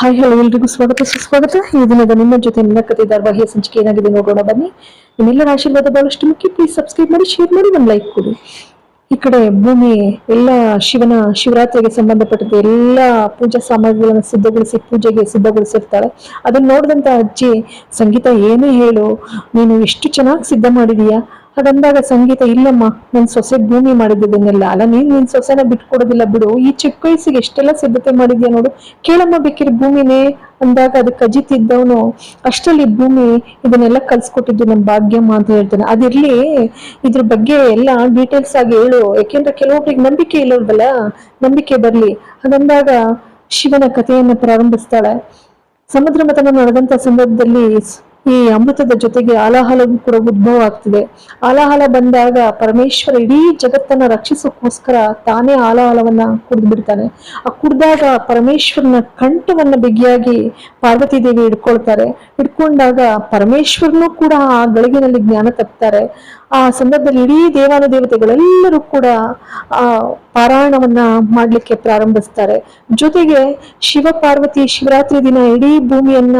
Hi hello ಎಲ್ರಿಗೂ ಸ್ವಾಗತ, ಸುಸ್ವಾಗತ. ಈ ದಿನದ ನಿಮ್ಮ ಜೊತೆ ನನ್ನ ಕತೆ ಧಾರಾವಾಹಿಯ ಸಂಚಿಕೆ ಏನಾಗಿದೆ ನೋಡೋಣ, ಬನ್ನಿ. ನಿಮ್ಮೆಲ್ಲರ ಆಶೀರ್ವಾದ ಬಹಳಷ್ಟು ಮುಖ್ಯ. ಪ್ಲೀಸ್ ಸಬ್ಸ್ಕ್ರೈಬ್ ಮಾಡಿ ಶೇರ್ ಮಾಡಿ, ಒಂದು ಲೈಕ್ ಕೊಡಿ. ಈ ಕಡೆ ಭೂಮಿ, ಎಲ್ಲ ಶಿವನ ಶಿವರಾತ್ರಿಗೆ ಸಂಬಂಧಪಟ್ಟಂತೆ ಎಲ್ಲ ಪೂಜಾ ಸಾಮಗ್ರಿಗಳನ್ನು ಸಿದ್ಧಗೊಳಿಸಿ, ಪೂಜೆಗೆ ಸಿದ್ಧಗೊಳಿಸಿರ್ತಾಳೆ. ಅದನ್ನ ನೋಡಿದಂತ ಅಜ್ಜಿ, ಸಂಗೀತ, ಏನೇ ಹೇಳು, ನೀನು ಎಷ್ಟು ಚೆನ್ನಾಗಿ ಸಿದ್ಧ ಮಾಡಿದೀಯಾ? ಹಾಗಂದಾಗ ಸಂಗೀತ, ಇಲ್ಲಮ್ಮ, ನನ್ ಸೊಸೆ ಭೂಮಿ ಮಾಡಿದ್ದನ್ನೆಲ್ಲ, ಅಲ್ಲ, ನೀನ್ ನಿನ್ ಸೊಸೆನ ಬಿಟ್ಕೊಡೋದಿಲ್ಲ ಬಿಡು, ಈ ಚಿಕ್ಕ ವಯಸ್ಸಿಗೆ ಎಷ್ಟೆಲ್ಲ ಸಿದ್ಧತೆ ಮಾಡಿದ್ಯಾ ನೋಡು, ಕೇಳಮ್ಮ ಬೇಕಿರ ಭೂಮಿನೇ ಅಂದಾಗ ಅದಕ್ಕೆ ಅಜಿತಿದ್ದವನು ಅಷ್ಟರಲ್ಲಿ ಭೂಮಿ ಇದನ್ನೆಲ್ಲ ಕಲ್ಸ್ಕೊಟ್ಟಿದ್ದು ನಮ್ಮ ಭಾಗ್ಯಮ್ಮ ಅಂತ ಹೇಳ್ತಾನೆ. ಅದಿರ್ಲಿ, ಇದ್ರ ಬಗ್ಗೆ ಎಲ್ಲ ಡೀಟೇಲ್ಸ್ ಆಗಿ ಹೇಳು, ಯಾಕೆಂದ್ರೆ ಕೆಲವೊಬ್ರಿಗೆ ನಂಬಿಕೆ ಇಲ್ಲವಲ್ಲ ನಂಬಿಕೆ ಬರ್ಲಿ. ಅದಂದಾಗ ಶಿವನ ಕಥೆಯನ್ನ ಪ್ರಾರಂಭಿಸ್ತಾಳೆ. ಸಮುದ್ರ ಮತನ ನಡೆದಂತ ಸಂದರ್ಭದಲ್ಲಿ ಈ ಅಮೃತದ ಜೊತೆಗೆ ಆಲಾಹಲವೂ ಕೂಡ ಉದ್ಭವ ಆಗ್ತಿದೆ. ಆಲಾಹಲ ಬಂದಾಗ ಪರಮೇಶ್ವರ ಇಡೀ ಜಗತ್ತನ್ನ ರಕ್ಷಿಸೋಕ್ಕೋಸ್ಕರ ತಾನೇ ಆಲಾಹಲವನ್ನ ಕುಡಿದು ಬಿಡ್ತಾನೆ. ಆ ಕುಡ್ದಾಗ ಪರಮೇಶ್ವರನ ಕಂಠವನ್ನ ಬಿಗಿಯಾಗಿ ಪಾರ್ವತಿ ದೇವಿ ಹಿಡ್ಕೊಳ್ತಾರೆ. ಹಿಡ್ಕೊಂಡಾಗ ಪರಮೇಶ್ವರನು ಕೂಡ ಆ ಗಳಿಗೆನಲ್ಲಿ ಜ್ಞಾನ ತಪ್ತಾರೆ. ಆ ಸಂದರ್ಭದಲ್ಲಿ ಇಡೀ ದೇವಾನು ದೇವತೆಗಳೆಲ್ಲರೂ ಕೂಡ, ಆ, ಪಾರಾಯಣವನ್ನ ಮಾಡಲಿಕ್ಕೆ ಪ್ರಾರಂಭಿಸ್ತಾರೆ. ಜೊತೆಗೆ ಶಿವ ಪಾರ್ವತಿ ಶಿವರಾತ್ರಿ ದಿನ ಇಡೀ ಭೂಮಿಯನ್ನ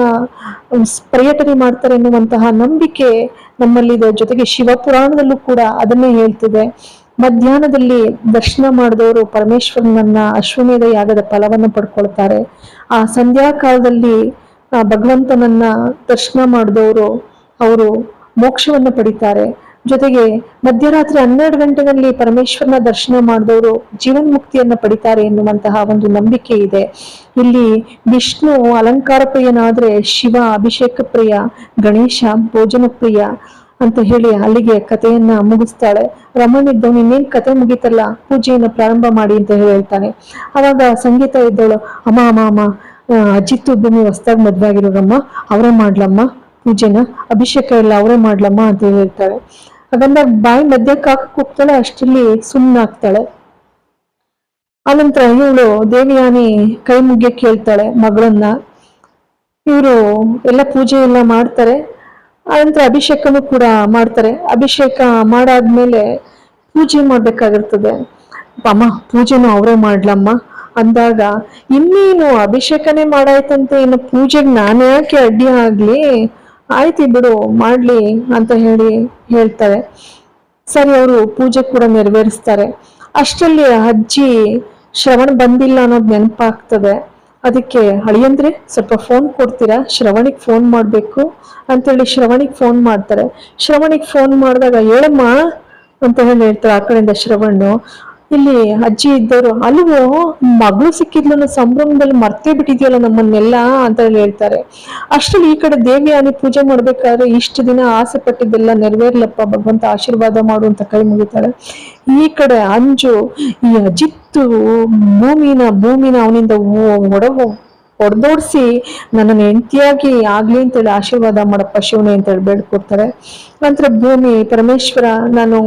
ಪರ್ಯಟನೆ ಮಾಡ್ತಾರೆ ಎನ್ನುವಂತಹ ನಂಬಿಕೆ ನಮ್ಮಲ್ಲಿದೆ. ಜೊತೆಗೆ ಶಿವ ಪುರಾಣದಲ್ಲೂ ಕೂಡ ಅದನ್ನೇ ಹೇಳ್ತಿದೆ. ಮಧ್ಯಾಹ್ನದಲ್ಲಿ ದರ್ಶನ ಮಾಡಿದವರು ಪರಮೇಶ್ವರನನ್ನ ಅಶ್ವಮೇಧ ಯಾಗದ ಫಲವನ್ನು ಪಡ್ಕೊಳ್ತಾರೆ. ಆ ಸಂಧ್ಯಾ ಕಾಲದಲ್ಲಿ ಆ ಭಗವಂತನನ್ನ ದರ್ಶನ ಮಾಡಿದವರು ಅವರು ಮೋಕ್ಷವನ್ನು ಪಡಿತಾರೆ. ಜೊತೆಗೆ ಮಧ್ಯರಾತ್ರಿ ಹನ್ನೆರಡು ಗಂಟೆನಲ್ಲಿ ಪರಮೇಶ್ವರನ ದರ್ಶನ ಮಾಡಿದವರು ಜೀವನ್ಮುಕ್ತಿಯನ್ನ ಪಡಿತಾರೆ ಎನ್ನುವಂತಹ ಒಂದು ನಂಬಿಕೆ ಇದೆ. ಇಲ್ಲಿ ವಿಷ್ಣು ಅಲಂಕಾರ ಪ್ರಿಯನಾದ್ರೆ ಶಿವ, ಅಭಿಷೇಕ ಪ್ರಿಯ, ಗಣೇಶ, ಭೋಜನ ಪ್ರಿಯ ಅಂತ ಹೇಳಿ ಅಲ್ಲಿಗೆ ಕಥೆಯನ್ನ ಮುಗಿಸ್ತಾಳೆ. ರಮಣ್ ಇದ್ದ ಇನ್ನೇನ್ ಕತೆ ಮುಗೀತಲ್ಲ, ಪೂಜೆಯನ್ನ ಪ್ರಾರಂಭ ಮಾಡಿ ಅಂತ ಹೇಳಿ ಹೇಳ್ತಾನೆ. ಅವಾಗ ಸಂಗೀತ ಇದ್ದಳು ಅಮ್ಮ ಅಮ್ಮ ಅಮ್ಮ ಅಜಿತ್ ಭೂಮಿ ಹೊಸ್ದಾಗಿ ಮದ್ವೆ ಆಗಿರೋರಮ್ಮ, ಅವರೇ ಮಾಡ್ಲಮ್ಮ, ಪೂಜೆನ, ಅಭಿಷೇಕ ಎಲ್ಲ ಅವರೇ ಮಾಡ್ಲಮ್ಮ ಅಂತ ಹೇಳಿ ಹೇಳ್ತಾಳೆ. ಹಾಗಂದಾಗ ಬಾಯಿ ಮಧ್ಯಕ್ಕೆ ಹಾಕಕ್ ಹೋಗ್ತಾಳೆ ಅಷ್ಟರಲ್ಲಿ ಸುಮ್ಮನಾಗ್ತಾಳೆ ಆನಂತರ ಇವಳು ದೇವಿಯಾನಿ ಕೈ ಮುಗ್ಯ ಕೇಳ್ತಾಳೆ ಮಗಳನ್ನ. ಇವರು ಎಲ್ಲ ಪೂಜೆ ಎಲ್ಲ ಮಾಡ್ತಾರೆ. ಆನಂತರ ಅಭಿಷೇಕನು ಕೂಡ ಮಾಡ್ತಾರೆ. ಅಭಿಷೇಕ ಮಾಡಾದ್ಮೇಲೆ ಪೂಜೆ ಮಾಡ್ಬೇಕಾಗಿರ್ತದೆ. ಅಮ್ಮ, ಪೂಜೆನೂ ಅವರೇ ಮಾಡ್ಲಮ್ಮ. ಅಂದಾಗ, ಇನ್ನೇನು ಅಭಿಷೇಕನೇ ಮಾಡಾಯ್ತಂತೆ, ಇನ್ನು ಪೂಜೆಗೆ ನಾನೇ ಯಾಕೆ ಅಡ್ಡಿ ಆಗ್ಲಿ? ಆಯ್ತು ಬಿಡು, ಮಾಡ್ಲಿ ಅಂತ ಹೇಳಿ ಹೇಳ್ತಾರೆ. ಸರಿ, ಅವರು ಪೂಜೆ ಕೂಡ ನೆರವೇರಿಸ್ತಾರೆ. ಅಷ್ಟರಲ್ಲಿ ಅಜ್ಜಿ ಶ್ರವಣ ಬಂದಿಲ್ಲ ಅನ್ನೋದು ನೆನಪಾಗ್ತದೆ. ಅದಕ್ಕೆ, ಅಳಿಯಂದ್ರೆ, ಸ್ವಲ್ಪ ಫೋನ್ ಕೊಡ್ತೀರಾ? ಶ್ರವಣಿಗೆ ಫೋನ್ ಮಾಡಬೇಕು? ಅಂತೇಳಿ ಶ್ರವಣಿಗೆ ಫೋನ್ ಮಾಡ್ತಾರೆ. ಶ್ರವಣಿಗೆ ಫೋನ್ ಮಾಡಿದಾಗ, ಹೇಳಮ್ಮ, ಅಂತ ಹೇಳಿ ಹೇಳ್ತಾರೆ ಆ ಕಡೆಯಿಂದ ಶ್ರವಣ್ಣು ಇಲ್ಲಿ ಅಜ್ಜಿ ಇದ್ದವರು ಅಲ್ವೋ ಮಗಳು ಸಿಕ್ಕಿದ್ಲು ಸಂಭ್ರಮದಲ್ಲಿ ಮರ್ತೇ ಬಿಟ್ಟಿದ್ಯಲ್ಲ ನಮ್ಮನ್ನೆಲ್ಲ ಅಂತ ಹೇಳಿ ಹೇಳ್ತಾರೆ. ಅಷ್ಟರಲ್ಲಿ ಈ ಕಡೆ ದೇವಿಯಾನಿ ಪೂಜೆ ಮಾಡ್ಬೇಕಾದ್ರೆ ಇಷ್ಟು ದಿನ ಆಸೆ ಪಟ್ಟಿದ್ದೆಲ್ಲ ನೆರವೇರ್ಲಪ್ಪ, ಭಗವಂತ ಆಶೀರ್ವಾದ ಮಾಡು ಅಂತ ಕೈ ಮುಗಿತಾಳೆ. ಈ ಕಡೆ ಅಂಜು, ಈ ಅಜಿತ್ತು ಭೂಮಿನ ಭೂಮಿನ ಅವನಿಂದ ಒಡವು ಹೊಡೆದೋಡ್ಸಿ ನನ್ನ ಹೆಂಡತಿಯಾಗಿ ಆಗ್ಲಿ ಅಂತೇಳಿ ಆಶೀರ್ವಾದ ಮಾಡಪ್ಪ ಶಿವನೇ ಅಂತೇಳಿ ಬೇಡ್ಕೊಡ್ತಾರೆ. ನಂತರ ಭೂಮಿ, ಪರಮೇಶ್ವರ, ನಾನು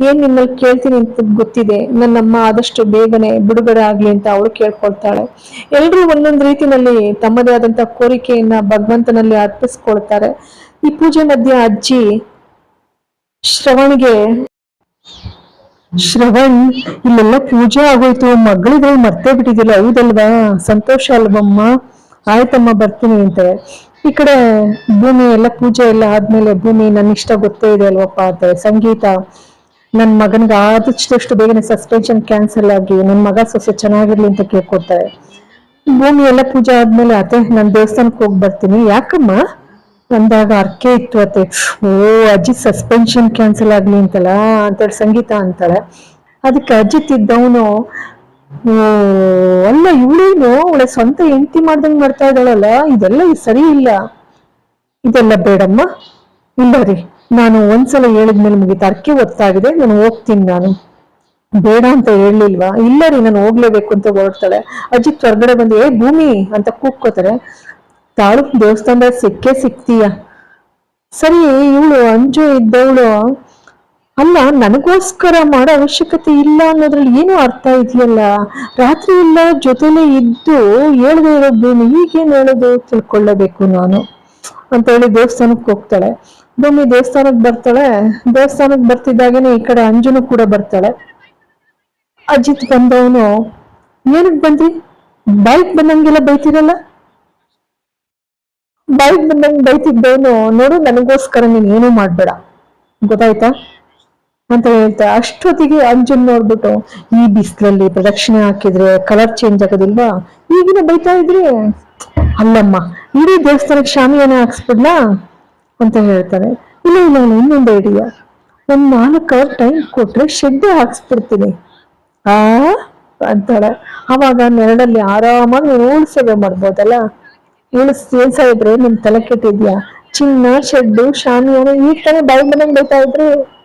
ಏನ್ ನಿಮ್ಮಲ್ಲಿ ಕೇಳ್ತೀನಿ ಅಂತ ಗೊತ್ತಿದೆ? ನನ್ನಮ್ಮ ಆದಷ್ಟು ಬೇಗನೆ ಬಿಡುಗಡೆ ಆಗ್ಲಿ ಅಂತ ಅವಳು ಕೇಳ್ಕೊಳ್ತಾಳೆ. ಎಲ್ರೂ ಒಂದೊಂದು ರೀತಿನಲ್ಲಿ ತಮ್ಮದೇ ಆದಂತ ಕೋರಿಕೆಯನ್ನ ಭಗವಂತನಲ್ಲಿ ಅರ್ಪಿಸ್ಕೊಳ್ತಾರೆ. ಈ ಪೂಜೆ ಮಧ್ಯೆ ಅಜ್ಜಿ ಶ್ರವಣಿಗೆ, ಶ್ರವಣ್, ಇಲ್ಲೆಲ್ಲ ಪೂಜೆ ಆಗೋಯ್ತು. ಮಗಳಿದ್ರೆ ಮರ್ತೇ ಬಿಟ್ಟಿದಿಲ್ಲ ಹೌದಲ್ವಾ? ಸಂತೋಷ ಅಲ್ವಮ್ಮ? ಆಯ್ತಮ್ಮ, ಬರ್ತೀನಿ ಅಂತ. ಈ ಕಡೆ ಭೂಮಿ ಎಲ್ಲ ಪೂಜೆ ಎಲ್ಲ ಆದ್ಮೇಲೆ ಭೂಮಿ ನನ್ನ ಇಷ್ಟ ಗೊತ್ತೇ ಇದೆ ಅಲ್ವಪ್ಪ ಅಂತ. ಸಂಗೀತ ನನ್ ಮಗನ್ಗೆ ಆದಷ್ಟು ಬೇಗನೆ ಸಸ್ಪೆನ್ಷನ್ ಕ್ಯಾನ್ಸಲ್ ಆಗಿ ನನ್ನ ಮಗ ಸೊಸೆ ಚೆನ್ನಾಗಿರ್ಲಿ ಅಂತ ಕೇಳ್ಕೊಡ್ತಾರೆ. ಭೂಮಿ ಎಲ್ಲ ಪೂಜೆ ಆದ್ಮೇಲೆ ಅತ್ತೆ ನಾನು ದೇವಸ್ಥಾನಕ್ಕೆ ಹೋಗಿ ಬರ್ತೀನಿ. ಯಾಕಮ್ಮ? ಅಂದಾಗ ಅರ್ಕೆ ಇತ್ತು ಅತ್ತೆ. ಓ, ಅಜ್ಜಿ ಸಸ್ಪೆನ್ಷನ್ ಕ್ಯಾನ್ಸಲ್ ಆಗ್ಲಿ ಅಂತಲ್ಲ? ಅಂತೇಳಿ ಸಂಗೀತ ಅಂತಾಳೆ. ಅದಕ್ಕೆ ಅಜ್ಜಿ ತಿದ್ದವನು ಓ, ಅಲ್ಲ ಇವಳೇನು? ಅವಳೆ ಸ್ವಂತ ಹೆಂಡತಿ ಮಾಡ್ದಂಗೆ ಮಾಡ್ತಾ ಇದ್ದಾಳಲ್ಲ? ಇದೆಲ್ಲ ಸರಿ ಇಲ್ಲ. ಇದೆಲ್ಲ ಬೇಡಮ್ಮ. ಇಲ್ಲ ರೀ. ನಾನು ಒಂದ್ಸಲ ಹೇಳಿದ್ಮೇಲೆ ಮುಗೀತು ಅರ್ಕೆ ಒತ್ತಾಗಿದೆ ನಾನು ಹೋಗ್ತೀನಿ ನಾನು. ಬೇಡ ಅಂತ ಹೇಳಲಿಲ್ವಾ? ಇಲ್ಲ ರೀ, ನಾನು ಹೋಗ್ಲೇಬೇಕು ಅಂತ ಹೊರಡ್ತಾಳೆ. ಅಜ್ಜಿ ಹೊರಗಡೆ ಬಂದು, ಏ ಭೂಮಿ ಅಂತ ಕೂಗ್ಕೋತಾರೆ ತಾಳು ದೇವಸ್ಥಾನದ ಸಿಕ್ಕೇ ಸಿಕ್ತೀಯ. ಸರಿ, ಇವಳು ಅಂಜು ಇದ್ದವಳು. ಅಲ್ಲ, ನನಗೋಸ್ಕರ ಮಾಡೋ ಅವಶ್ಯಕತೆ ಇಲ್ಲ ಅನ್ನೋದ್ರಲ್ಲಿ ಏನು ಅರ್ಥ ಇದೆಯಲ್ಲ? ರಾತ್ರಿ ಎಲ್ಲ ಜೊತೆಲೆ ಇದ್ದು ಹೇಳದೆ ಇರೋ ಭೂಮಿ, ಈಗೇನು ಹೇಳೋದು? ತಿಳ್ಕೊಳ್ಳಬೇಕು ನಾನು. ಅಂತ ಹೇಳಿ ದೇವಸ್ಥಾನಕ್ಕೆ ಹೋಗ್ತಾಳೆ. ಭೂಮಿ ದೇವಸ್ಥಾನಕ್ಕೆ ಬರ್ತಾಳೆ. ದೇವಸ್ಥಾನಕ್ಕೆ ಬರ್ತಿದ್ದಾಗೇನೆ ಈ ಕಡೆ ಅಂಜುನು ಕೂಡ ಬರ್ತಾಳೆ. ಅಜಿತ್ ಬಂದವನು, ಏನಕ್ ಬಂದ್ರಿ? ಬೈಕ್ ಬಂದಂಗೆಲ್ಲ ಬೈತಿರಲ್ಲ? ಬೈಕ್ ಬಂದಂಗ್ ಬೈತಿದ್ದವನು, ನೋಡು, ನನಗೋಸ್ಕರ ನೀನ್ ಏನೂ ಮಾಡ್ಬೇಡ. ಗೊತ್ತಾಯ್ತಾ? ಅಂತ ಹೇಳ್ತಾ, ಅಷ್ಟೊತ್ತಿಗೆ ಅಂಜುನ್ ನೋಡ್ಬಿಟ್ಟು, ಈ ಬಿಸಿಲಲ್ಲಿ ಪ್ರದಕ್ಷಿಣೆ ಹಾಕಿದ್ರೆ ಕಲರ್ ಚೇಂಜ್ ಆಗೋದಿಲ್ವಾ? ಈಗಿನ ಬೈತಾ ಇದ್ರೆ, ಅಲ್ಲಮ್ಮ, ಇಡೀ ದೇವಸ್ಥಾನಕ್ಕೆ ಶಾಮಿಯಾನ ಹಾಕ್ಸ್ಬಿಡ್ಲಾ? ಅಂತ ಹೇಳ್ತಾರೆ. ಇಲ್ಲ ಇಲ್ಲ ಇನ್ನೊಂದು ಐಡಿಯಾ ಒಂದ್ ನಾಲ್ಕು ಅವರ್ ಟೈಮ್ ಕೊಟ್ರೆ ಶೆಡ್ಡೆ ಹಾಕ್ಸ್ಬಿಡ್ತೀನಿ. ಆ? ಅಂತಾಳೆ. ಅವಾಗ ನೆರಳಲ್ಲಿ ಆರಾಮಾಗಿ ಏಳು ಸೇವೆ ಮಾಡ್ಬೋದಲ್ಲ? ಏಳು ಏನ್ ಸಾಯಿದ್ರೆ ನಿಮ್ ತಲೆ ಕೆಟ್ಟಿದ್ಯಾ? ಚಿನ್ನ, ಶೆಡ್ಡು, ಶಾಮಿಯಾನ ಈ ತಾನೇ ಬಾಯಿ ಮನೆಗೆ ಬೈತಾ ಇದ್ರು.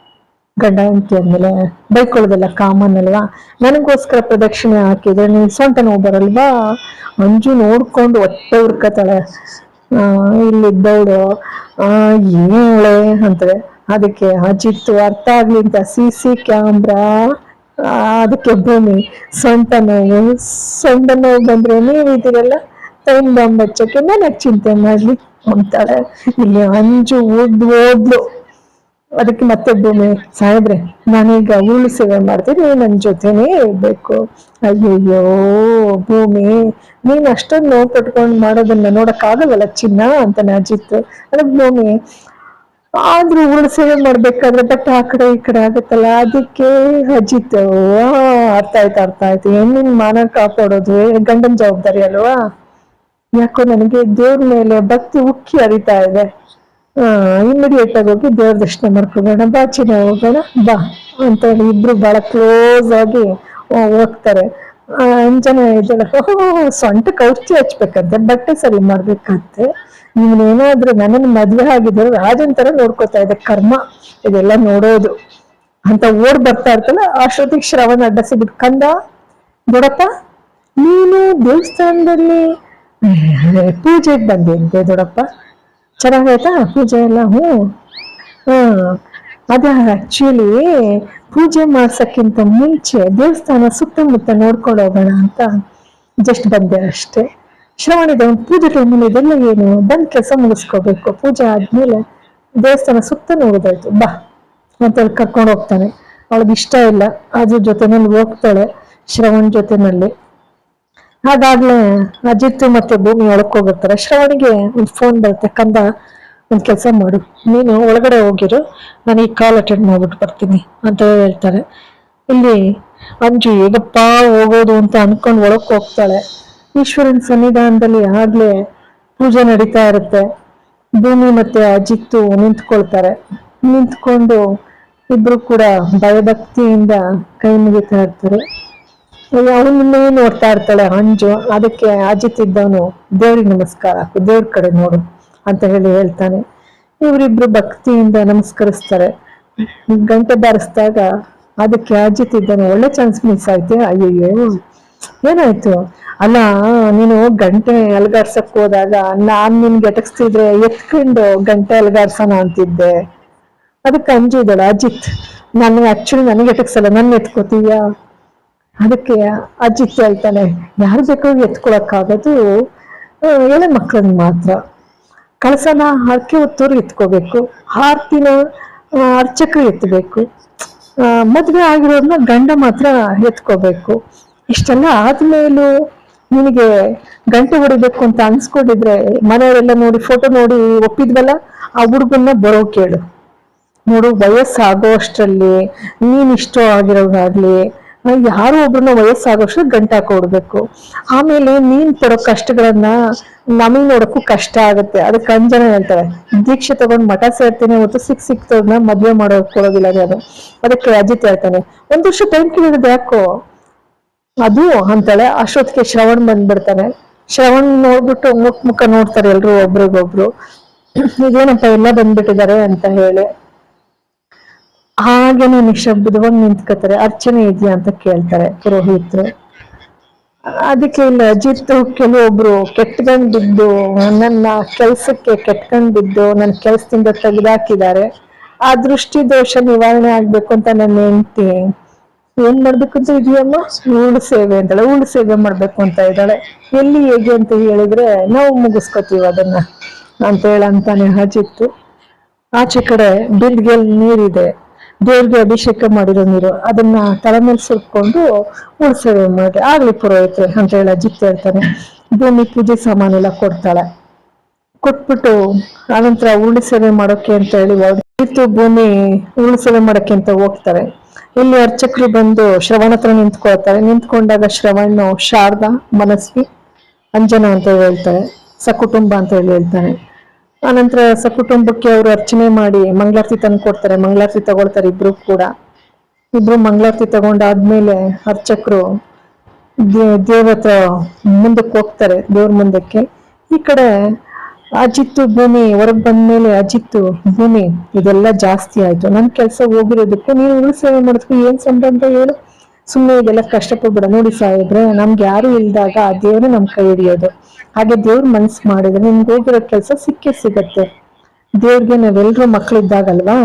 ಗಂಡ, ಹೆಂಡತಿ ಅಂದ್ಮೇಲೆ ಬೈಕೊಳ್ಳೋದೆಲ್ಲ ಕಾಮನ್ ಅಲ್ವಾ? ನನಗೋಸ್ಕರ ಪ್ರದಕ್ಷಿಣೆ ಹಾಕಿದ್ರೆ ನೀನ್ ಸೊಂಟ ನೋವು ಬರಲ್ವಾ? ಮಂಜು ನೋಡ್ಕೊಂಡು ಹೊಟ್ಟೆ ಹುರ್ಕತಾಳೆ ಇಲ್ಲಿದ್ದವಳು, ಆ, ಏಳೆ ಅಂತಾರೆ. ಅದಕ್ಕೆ ಅಜಿತ್ತು ಅರ್ಥ ಆಗ್ಲಿ ಅಂತ ಸಿ ಸಿ ಕ್ಯಾಮ್ರಾ ಅದಕ್ಕೆ ಭೂಮಿ. ಸೊಂಟ ನೋವು. ಸೊಂಟ ನೋವು ಬಂದ್ರೆ ನೀವಿದ್ದೀರಲ್ಲ ಟೈಮ್ ಬಾಂಬ್ ಹಚ್ಚಕ್ಕೆ ನಾನು ಚಿಂತೆ ಮಾಡ್ಲಿ ಅಂತಾಳೆ. ಇಲ್ಲಿ ಅಂಜು ಓದ್ ಓದ್ಲು ಅದಕ್ಕೆ ಮತ್ತೆ ಭೂಮಿ. ಸಾಹೇಬ್ರೆ, ನಾನೀಗ ಉರುಳು ಸೇವೆ ಮಾಡ್ತೀನಿ ನನ್ನ ಜೊತೆನೇ ಇರ್ಬೇಕು. ಅಯ್ಯಯ್ಯೋ, ಭೂಮಿ, ನೀನ್ ಅಷ್ಟೊಂದು ನೋವು ಪಟ್ಕೊಂಡು ಮಾಡೋದನ್ನ ನೋಡಕ್ ಆಗಲ್ವಲ್ಲ ಚಿನ್ನ ಅಂತ ಅಜಿತ್ ಅದಕ್ಕೆ ಭೂಮಿ, ಆದ್ರೂ ಉರುಳು ಸೇವೆ ಮಾಡ್ಬೇಕಾದ್ರೆ ಬಟ್ ಆ ಕಡೆ ಈ ಕಡೆ ಆಗುತ್ತಲ್ಲ, ಅದಕ್ಕೆ ಅಜಿತ್ ಅರ್ಥ ಆಯ್ತು ಅರ್ಥ ಆಯ್ತು. ಹೆಣ್ಣಿನ ಮಾನ ಕಾಪಾಡೋದು? ಗಂಡನ ಜವಾಬ್ದಾರಿ ಅಲ್ವಾ? ಯಾಕೋ ನನಗೆ ದೇವ್ರ ಮೇಲೆ ಭಕ್ತಿ ಉಕ್ಕಿ ಹರಿತಾ ಇದೆ. ಇಮಿಡಿಯೇಟ್ ಆಗಿ ಹೋಗಿ ದೇವ್ರ ದರ್ಶನ ಮಾಡ್ಕೋಬೇಡ ಬಾ ಚಿನ್ನ ಹೋಗೋಣ, ಬಾ ಅಂತ ಹೇಳಿ ಇಬ್ರು ಬಹಳ ಕ್ಲೋಸ್ ಆಗಿ ಹೋಗ್ತಾರೆ. ಜನ ಓಹೋ, ಸೊಂಟ ಕೌರ್ಚಿ ಹಚ್ಬೇಕಂತೆ, ಬಟ್ಟೆ ಸರಿ ಮಾಡ್ಬೇಕಂತೆ. ನೀನೇನಾದ್ರೂ ನನ್ನ ಮದ್ವೆ ಆಗಿದ್ರು ರಾಜನ್ ತರ ನೋಡ್ಕೋತಾ ಇದೆ, ಕರ್ಮ, ಇದೆಲ್ಲ ನೋಡೋದು ಅಂತ ಓಡ್ ಬರ್ತಾ ಇರ್ತಲ್ಲ ಅಷ್ಟೊತ್ತಿಗೆ ಶ್ರವಣ ಅಡ್ಡ ಸಿಗ್ಬಿಟ್ಟು ಕಂದ, ದೊಡಪ್ಪ, ನೀನು ದೇವಸ್ಥಾನದಲ್ಲಿ ಪೂಜೆಗೆ ಬಂದಿದ್ದೆ ದೊಡಪ್ಪ. ಚೆನ್ನಾಗಾಯ್ತಾ ಪೂಜೆ ಎಲ್ಲ? ಹ್ಞೂ. ಹ್ಮ್ ಅದ ಆಕ್ಚುಲಿ ಪೂಜೆ ಮಾಡ್ಸೋಕ್ಕಿಂತ ಮುಂಚೆ ದೇವಸ್ಥಾನ ಸುತ್ತಮುತ್ತ ನೋಡ್ಕೊಂಡು ಹೋಗೋಣ ಅಂತ ಜಸ್ಟ್ ಬಂದೆ ಅಷ್ಟೇ. ಶ್ರವಣಿದ ಪೂಜೆ ಟೈಮಲ್ಲಿ ಇದೆಲ್ಲ ಏನು? ಬಂದ್ ಕೆಲಸ ಮುಗಿಸ್ಕೋಬೇಕು. ಪೂಜೆ ಆದ್ಮೇಲೆ ದೇವಸ್ಥಾನ ಸುತ್ತ ನೋಡೋದಾಯ್ತು ಬಾ. ಅಂತ ಅವ್ಳು ಕರ್ಕೊಂಡು ಹೋಗ್ತಾನೆ. ಅವಳಿಗೆ ಇಷ್ಟ ಇಲ್ಲ. ಅದ್ರ ಜೊತೆನಲ್ಲಿ ಹೋಗ್ತಾಳೆ. ಶ್ರವಣ್ ಜೊತೆನಲ್ಲಿ. ಹಾಗಾಗ್ಲೇ ಅಜಿತ್ ಮತ್ತೆ ಭೂಮಿ ಒಳಕ್ ಹೋಗಿರ್ತಾರೆ ಶ್ರವಣಿಗೆ ಒಂದು ಫೋನ್ ಬರುತ್ತೆ, ಕಂದ, ಒಂದ್ ಕೆಲಸ ಮಾಡು. ನೀನು ಒಳಗಡೆ ಹೋಗಿರು, ನಾನು ಈ ಕಾಲ್ ಅಟೆಂಡ್ ಮಾಡ್ಬಿಟ್ಟು ಬರ್ತೀನಿ ಅಂತ ಹೇಳ್ತಾರೆ. ಇಲ್ಲಿ ಅಂಜು, ಹೇಗಪ್ಪ ಹೋಗೋದು ಅಂತ ಅನ್ಕೊಂಡು ಒಳಕ್ ಹೋಗ್ತಾಳೆ. ಈಶ್ವರನ್ ಸನ್ನಿಧಾನದಲ್ಲಿ ಆಗ್ಲೇ ಪೂಜೆ ನಡೀತಾ ಇರುತ್ತೆ. ಭೂಮಿ ಮತ್ತೆ ಅಜಿತ್ತು ನಿಂತ್ಕೊಳ್ತಾರೆ. ನಿಂತ್ಕೊಂಡು ಇಬ್ರು ಕೂಡ ಭಯಭಕ್ತಿಯಿಂದ ಕೈ ಮುಗಿತಾ ಇರ್ತಾರೆ. ಅವನನ್ನೇ ನೋಡ್ತಾ ಇರ್ತಾಳೆ, ಅಂಜು. ಅದಕ್ಕೆ ಅಜಿತ್ ಇದ್ದವನು, ದೇವ್ರಿಗೆ ನಮಸ್ಕಾರ ಹಾಕು, ದೇವ್ರ ಕಡೆ ನೋಡು ಅಂತ ಹೇಳಿ ಹೇಳ್ತಾನೆ. ಇವರಿಬ್ರು ಭಕ್ತಿಯಿಂದ ನಮಸ್ಕರಿಸ್ತಾರೆ. ಗಂಟೆ ಬಾರಿಸಿದಾಗ ಅದಕ್ಕೆ ಅಜಿತ್ ಇದ್ದಾನೆ, ಒಳ್ಳೆ ಚಾನ್ಸ್ ಮಿಸ್ ಆಯ್ತೆ? ಅಯ್ಯಯ್ಯೋ. ಏನಾಯ್ತು? ಅಲ್ಲ, ನೀನು ಗಂಟೆ ಅಲ್ಗಾಡ್ಸಕ್ ಹೋದಾಗ ನಾನ್ ನಿನ್ಗೆ ಎಟಕ್ಸ್ತಿದ್ರೆ ಎತ್ಕೊಂಡು ಗಂಟೆ ಅಲ್ಗಾಡ್ಸೋಣ ಅಂತಿದ್ದೆ. ಅದಕ್ಕೆ ಅಂಜು ಇದ್ದಾಳೆ, ಅಜಿತ್, ನಾನು ಆಕ್ಚುಲಿ ನನಗೆ ಎಟಕ್ಸಲ್ಲ ನನ್ನ ಎತ್ಕೋತೀಯ? ಅದಕ್ಕೆ ಅಜ್ಜಿ ಕೇಳ್ತಾನೆ ಯಾರು ಬೇಕೋ ಎತ್ಕೊಳಕ್ಕಾಗೋದು? ಎಳೆ ಮಕ್ಕಳನ್ನ ಮಾತ್ರ. ಕಳಸನ ಹರಕೆ ಹೊತ್ತೋರು ಎತ್ಕೋಬೇಕು. ಆರ್ತಿನ ಅರ್ಚಕ ಎತ್ತಬೇಕು. ಮದುವೆ ಆಗಿರೋರ್ನ ಗಂಡ ಮಾತ್ರ ಎತ್ಕೋಬೇಕು. ಇಷ್ಟೆಲ್ಲ ಆದ್ಮೇಲೂ ನಿನಗೆ ಗಂಟೆ ಹೊಡಿಬೇಕು ಅಂತ ಅನ್ಸ್ಕೊಂಡಿದ್ರೆ ಮನೆಯವರೆಲ್ಲ ನೋಡಿ ಫೋಟೋ ನೋಡಿ ಒಪ್ಪಿದ್ವಲ್ಲ? ಆ ಹುಡುಗನ್ನ ಬರೋ ಕೇಳು. ನೋಡು ವಯಸ್ಸಾಗೋ ಅಷ್ಟರಲ್ಲಿ ನೀನ್ ಇಷ್ಟ ಆಗಿರೋದಾಗ್ಲಿ ಯಾರೋ ಒಬ್ರನ್ನ ವಯಸ್ಸಾಗೋಷ್ಟು ಗಂಟೆ ಕೊಡ್ಬೇಕು. ಆಮೇಲೆ ನೀನ್ ಪಡೋ ಕಷ್ಟಗಳನ್ನ ನಮಗ್ ನೋಡಕ್ಕೂ ಕಷ್ಟ ಆಗುತ್ತೆ. ಅದಕ್ಕೆ ಅಂಜನ ಹೇಳ್ತಾರೆ. ದೀಕ್ಷೆ ತಗೊಂಡ್ ಮಠ ಸೇರ್ತೀನಿ ಹೊತ್ತು ಸಿಕ್ ಸಿಕ್ತವ್ರನ್ನ ಮದ್ವೆ ಮಾಡೋಕೊಳ್ಳೋದಿಲ್ಲ ನಾನು ಅದಕ್ಕೆ ಅಜಿತ್ ಹೇಳ್ತಾನೆ, ಒಂದ್ ವರ್ಷ ಟೈಮ್ ಕೇಳಿರೋದು ಯಾಕೋ? ಅದು, ಅಂತಾಳೆ. ಅಷ್ಟೊತ್ತಿಗೆ ಶ್ರವಣ್ ಬಂದ್ಬಿಡ್ತಾನೆ. ಶ್ರವಣ್ ನೋಡ್ಬಿಟ್ಟು ಮುಖ ಮುಖ ನೋಡ್ತಾರೆ ಎಲ್ರು ಒಬ್ರಿಗೊಬ್ರು. ಇದೇನಪ್ಪ, ಎಲ್ಲ ಬಂದ್ಬಿಟ್ಟಿದ್ದಾರೆ ಅಂತ ಹೇಳಿ. ಹಾಗೇನೆ ನಿಶಬ್ದವಾಗಿ ನಿಂತ್ಕೋತಾರೆ, ಅರ್ಚನೆ ಇದೆಯಾ ಅಂತ ಕೇಳ್ತಾರೆ ಪುರೋಹಿತರು. ಅದಕ್ಕೆ ಇಲ್ಲ, ಅಜಿತ್ ಕೆಲವೊಬ್ರು ಕೆಟ್ಕೊಂಡ್ ಬಿದ್ದು ನನ್ನ ಕೆಲ್ಸಕ್ಕೆ ಕೆಟ್ಕೊಂಡ್ ಬಿದ್ದು ನನ್ನ ಕೆಲ್ಸದಿಂದ ತೆಗೆದಾಕಿದ್ದಾರೆ. ಆ ದೃಷ್ಟಿ ದೋಷ ನಿವಾರಣೆ ಆಗ್ಬೇಕು ಅಂತ ನನ್ನ ಹೆಂಡತಿ. ಏನ್ ಮಾಡ್ಬೇಕು ಅಂತ ಇದೆಯಮ್ಮ? ಉಳು ಸೇವೆ ಅಂತಾಳೆ ಉಳು ಸೇವೆ ಮಾಡ್ಬೇಕು ಅಂತ ಇದ್ದಾಳೆ. ಎಲ್ಲಿ ಹೇಗೆ ಅಂತ ಹೇಳಿದ್ರೆ, ನಾವು ಮುಗಿಸ್ಕೊತೀವಿ ಅದನ್ನ. ಅಂತ ಹೇಳಂತಾನೆ ಅಜಿತ್ ಆಚೆ ಕಡೆ ಬಿಲ್ಗೆಲ್ ನೀರಿದೆ. ದೇವ್ರಿಗೆ ಅಭಿಷೇಕ ಮಾಡಿರೋ ನೀರು, ಅದನ್ನ ತಲೆ ಮೇಲೆ ಸುರ್ಕೊಂಡು ಉಳ್ಸೇವೆ ಮಾಡಿ, ಆಗ್ಲಿ ಪುರೋಹಿತ್ರೆ ಅಂತ ಹೇಳಿ ಅಜ್ಜಿ ಹೇಳ್ತಾನೆ. ಭೂಮಿ ಪೂಜೆ ಸಾಮಾನೆಲ್ಲ ಕೊಡ್ತಾಳೆ. ಕೊಟ್ಬಿಟ್ಟು ಆನಂತರ ಉಳ್ಳಿ ಸೇವೆ ಮಾಡೋಕೆ ಅಂತ ಹೇಳಿ ಹೊರಟಿತ್ತು ಭೂಮಿ ಉರುಳಿ ಸೇವೆ ಮಾಡೋಕೆ ಅಂತ ಹೋಗ್ತಾರೆ. ಇಲ್ಲಿ ಅರ್ಚಕರು ಬಂದು ಶ್ರವಣ ಹತ್ರ ನಿಂತ್ಕೊಳ್ತಾರೆ. ನಿಂತ್ಕೊಂಡಾಗ ಶ್ರವಣ್ಣು ಶಾರದಾ, ಮನಸ್ವಿ, ಅಂಜನ ಅಂತ ಹೇಳ್ತಾರೆ. ಸಕುಟುಂಬ ಅಂತ ಹೇಳಿ ಹೇಳ್ತಾನೆ ಆನಂತರ ಸಕುಟುಂಬಕ್ಕೆ ಅವರು ಅರ್ಚನೆ ಮಾಡಿ ಮಂಗಳಾರತಿ ತಂದು ಕೊಡ್ತಾರೆ, ಮಂಗಳಾರತಿ ತಗೊಳ್ತಾರೆ ಇಬ್ರು ಕೂಡ. ಇಬ್ರು ಮಂಗಳಾರತಿ ತಗೊಂಡಾದ್ಮೇಲೆ ಅರ್ಚಕರು ದೇವ್ರ ಹತ್ರ ಮುಂದಕ್ಕೆ ಹೋಗ್ತಾರೆ, ದೇವ್ರ ಮುಂದಕ್ಕೆ. ಈ ಕಡೆ ಅಜಿತ್ತು ಭೂಮಿ, ಹೊರಗೆ ಬಂದ್ಮೇಲೆ ಅಜಿತ್ತು ಭೂಮಿ, ಇದೆಲ್ಲ ಜಾಸ್ತಿ ಆಯ್ತು. ನನ್ನ ಕೆಲಸ ಹೋಗಿರೋದಕ್ಕೂ ನೀನು ಸೇವೆ ಮಾಡೋದಕ್ಕೂ ಏನು ಸಂಬಂಧ ಹೇಳು? ಸುಮ್ಮನೆ ಇದೆಲ್ಲ ಕಷ್ಟಪಡ್ಬೇಡ. ನೋಡಿ ಸಾಹೇಬ್ರೆ, ನಮ್ಗೆ ಯಾರು ಇಲ್ದಾಗ ಆ ದೇವ್ರು ನಮ್ ಕೈ ಹಿಡಿಯೋದು. ಹಾಗೆ ದೇವ್ರ ಮನ್ಸ್ ಮಾಡಿದ್ರೆ ನಿಮ್ಗೆ ಹೋಗಿರೋ ಕೆಲಸ ಸಿಕ್ಕೇ ಸಿಗತ್ತೆ. ದೇವ್ರಿಗೆ ನಾವೆಲ್ಲರೂ ಮಕ್ಳಿದ್ದಾಗಲ್ವಾ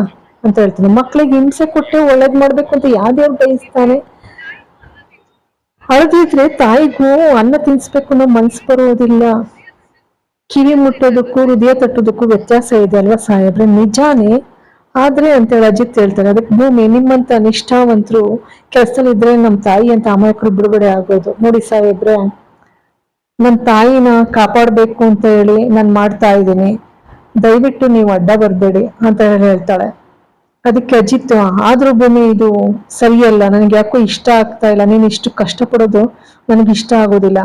ಅಂತ ಹೇಳ್ತೀನಿ. ಮಕ್ಳಿಗೆ ಹಿಂಸೆ ಕೊಟ್ಟು ಒಳ್ಳೇದ್ ಮಾಡ್ಬೇಕು ಅಂತ ಯಾವ ದೇವ್ರು ಬಯಸ್ತಾನೆ? ಅಳದಿದ್ರೆ ತಾಯಿಗೂ ಅನ್ನ ತಿನ್ಸ್ಬೇಕು ಅನ್ನೋ ಮನ್ಸು ಬರೋದಿಲ್ಲ. ಕಿವಿ ಮುಟ್ಟೋದಕ್ಕೂ, ಹೃದಯ ತಟ್ಟೋದಕ್ಕೂ ವ್ಯತ್ಯಾಸ ಇದೆ ಅಲ್ವಾ ಸಾಹೇಬ್ರೆ? ನಿಜಾನೇ ಆದ್ರೆ ಅಂತೇಳಿ ಅಜಿತ್ ಹೇಳ್ತಾರೆ, ಅದಕ್ಕೆ ಭೂಮಿ, ನಿಮ್ಮಂತ ನಿಷ್ಠಾವಂತರು ಕೆಲಸದಲ್ಲಿ ಇದ್ರೆ ನಮ್ಮ ತಾಯಿ ಅಂತ ಅಮಾಯಕರು ಬಿಡುಗಡೆ ಆಗೋದು. ನೋಡಿ ಸಾಹೇಬ್ರೆ ನನ್ನ ತಾಯಿನ ಕಾಪಾಡ್ಬೇಕು ಅಂತ ಹೇಳಿ ನಾನು ಮಾಡ್ತಾ ಇದ್ದೀನಿ. ದಯವಿಟ್ಟು ನೀವು ಅಡ್ಡ ಬರಬೇಡಿ ಅಂತ ಹೇಳಿ ಹೇಳ್ತಾಳೆ. ಅದಕ್ಕೆ ಅಜಿತ್ ಆದ್ರೂ ಭೂಮಿ ಇದು ಸರಿಯಲ್ಲ, ನನಗೆ ಯಾಕೋ ಇಷ್ಟ ಆಗ್ತಾ ಇಲ್ಲ, ನೀನು ಇಷ್ಟು ಕಷ್ಟಪಡೋದು ನನಗೆ ಇಷ್ಟ ಆಗೋದಿಲ್ಲ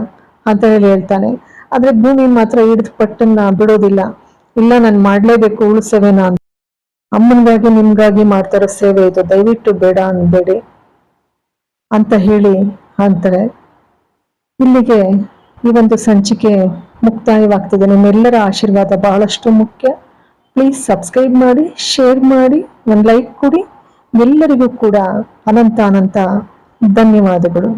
ಅಂತ ಹೇಳಿ ಹೇಳ್ತಾನೆ. ಆದ್ರೆ ಭೂಮಿ ಮಾತ್ರ ಹಿಡಿದು ಪಟ್ಟನ್ನ ಬಿಡೋದಿಲ್ಲ. ಇಲ್ಲ, ನಾನು ಮಾಡ್ಲೇಬೇಕು ಉಳಿಸವೇನಾ ಸೇವೆನ ಅಂತ. ಅಮ್ಮನಿಗಾಗಿ, ನಿಮ್ಗಾಗಿ ಮಾಡ್ತಾರೋ ಸೇವೆ ಇದು. ದಯವಿಟ್ಟು ಬೇಡ ಅನ್ಬೇಡಿ ಅಂತ ಹೇಳಿ ಅಂತಾರೆ. ಇಲ್ಲಿಗೆ ಈ ಒಂದು ಸಂಚಿಕೆ ಮುಕ್ತಾಯವಾಗ್ತದೆ. ನಿಮ್ಮೆಲ್ಲರ ಆಶೀರ್ವಾದ ಬಹಳಷ್ಟು ಮುಖ್ಯ. ಪ್ಲೀಸ್ ಸಬ್ಸ್ಕ್ರೈಬ್ ಮಾಡಿ ಶೇರ್ ಮಾಡಿ, ಒಂದು ಲೈಕ್ ಕೊಡಿ. ಎಲ್ಲರಿಗೂ ಕೂಡ ಅನಂತ ಅನಂತ ಧನ್ಯವಾದಗಳು.